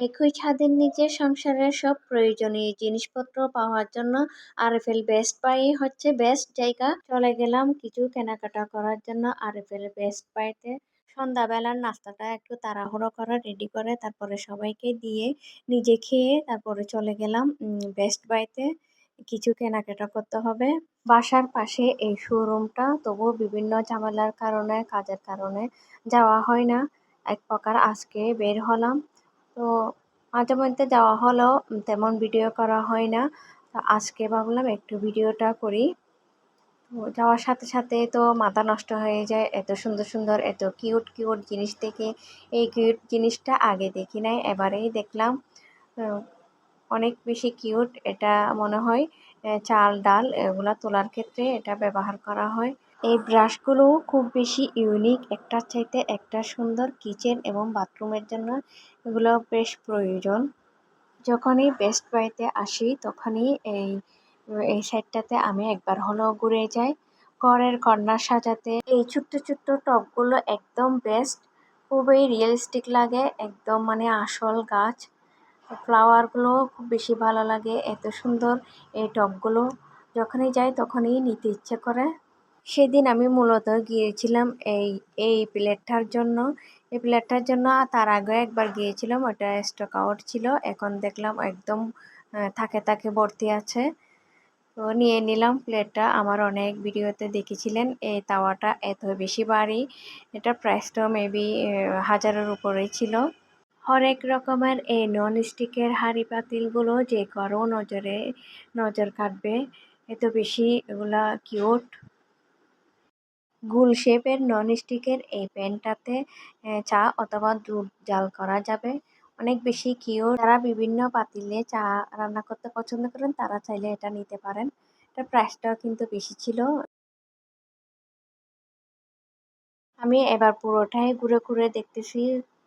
একই ছাদের নিচে সংসারের সব প্রয়োজনীয় জিনিসপত্র পাওয়ার জন্য আরএফএল বেস্ট বাই হচ্ছে বেস্ট জায়গা। চলে গেলাম কিছু কেনাকাটা করার জন্য আরএফএল বেস্ট বাইতে সন্ধ্যাবেলার নাস্তাটা একটু তাড়াহুড়ো করে রেডি করে তারপরে সবাইকে দিয়ে নিজে খেয়ে তারপরে চলে গেলাম বেস্ট বাইতে কিছু কেনাকাটা করতে হবে। বাসার পাশে এই শোরুমটা তবুও বিভিন্ন ঝামেলার কারণে, কাজের কারণে যাওয়া হয় না। এক প্রকার আজকে বের হলাম। তো মাঝে মধ্যে যাওয়া হলো তেমন ভিডিও করা হয় না। তো আজকে ভাবলাম একটু ভিডিওটা করি। তো যাওয়ার সাথে সাথে তো মাথা নষ্ট হয়ে যায়, এত সুন্দর সুন্দর, এত কিউট কিউট জিনিস দেখে। এই কিউট জিনিসটা আগে দেখি নাই, এবারেই দেখলাম। অনেক বেশি কিউট এটা মনে হয় চাল, ডাল এগুলা তোলার ক্ষেত্রে এটা ব্যবহার করা হয়। এই ব্রাশগুলো খুব বেশি ইউনিক, একটার চাইতে একটা সুন্দর কিচেন এবং বাথরুমের জন্য এগুলো বেশ প্রয়োজন। যখনই বেস্ট বাইতে আসি, তখনই এই এই সাইডটাতে আমি একবার হলেও ঘুরে যাই। ঘরের কর্নার সাজাতে এই ছোট্ট ছোট্ট টবগুলো একদম বেস্ট খুবই রিয়েলিস্টিক লাগে, একদম মানে আসল গাছ। ফ্লাওয়ারগুলো খুব বেশি ভালো লাগে, এত সুন্দর এই টবগুলো। যখনই যাই, তখনই নিতে ইচ্ছে করে। সেদিন আমি মূলত গিয়েছিলাম এই এই প্লেটটার জন্য। এই প্লেটটার জন্য তার আগে একবার গিয়েছিলাম, ওটা স্টক আউট ছিল। এখন দেখলাম একদম থাকে থাকে ভর্তি আছে। তো নিয়ে নিলাম প্লেটটা। আমার অনেক ভিডিওতে দেখেছিলেন, এই তাওয়াটা এত বেশি বাড়ি এটা প্রাইসটাও মেবি হাজারের উপরেই ছিল। হরেক রকমের এই নন স্টিকের হাঁড়ি পাতিলগুলো যে কারও, নজরে নজর কাটবে। এত বেশি, এগুলা কিউট গোল শেপের নন স্টিকের এই প্যানটাতে চা অথবা দুধ জাল করা যাবে। অনেক বেশি কিউট যারা বিভিন্ন পাতিলে চা রান্না করতে পছন্দ করেন, তারা চাইলে এটা নিতে পারেন। এটার প্রাইসটাও কিন্তু বেশি ছিল। আমি এবার পুরোটাই ঘুরে ঘুরে দেখতেছি।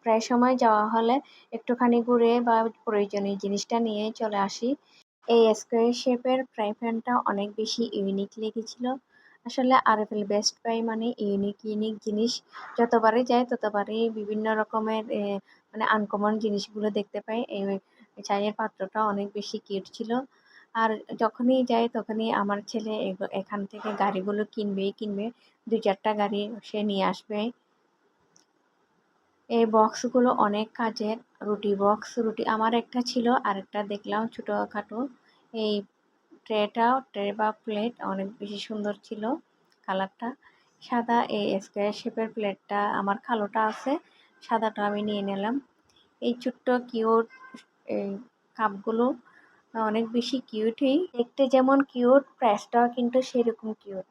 প্রায় সময় যাওয়া হলে একটুখানি ঘুরে বা প্রয়োজনীয় জিনিসটা নিয়ে চলে আসি। এই স্কোয়ার শেপের ফ্রাই প্যানটা অনেক বেশি ইউনিক লেগেছিল। আসলে আরএফএল বেস্ট বাই মানে ইউনিক ইউনিক জিনিস যতবারই যায় ততবারই বিভিন্ন রকমের মানে আনকমন জিনিসগুলো দেখতে পাই। এই চায়ের পাত্রটা অনেক বেশি কিউট ছিল। আর যখনই যাই তখনই আমার ছেলে এখান থেকে গাড়িগুলো কিনবেই কিনবে। দু চারটা গাড়ি সে নিয়ে আসবে। এই বক্সগুলো অনেক কাজের। রুটি বক্স রুটি আমার একটা ছিল, আরেকটা দেখলাম ছোটোখাটো। এই ট্রেটা ট্রে বা প্লেট অনেক বেশি সুন্দর ছিল কালারটা। সাদা এই স্কোয়ার শেপের প্লেটটা আমার কালোটা আছে, সাদাটা আমি নিয়ে নিলাম। এই ছোট্ট কিউট, এই কাপগুলো অনেক বেশি কিউটই। দেখতে যেমন কিউট, প্রাইসটাও কিন্তু সেরকম কিউট।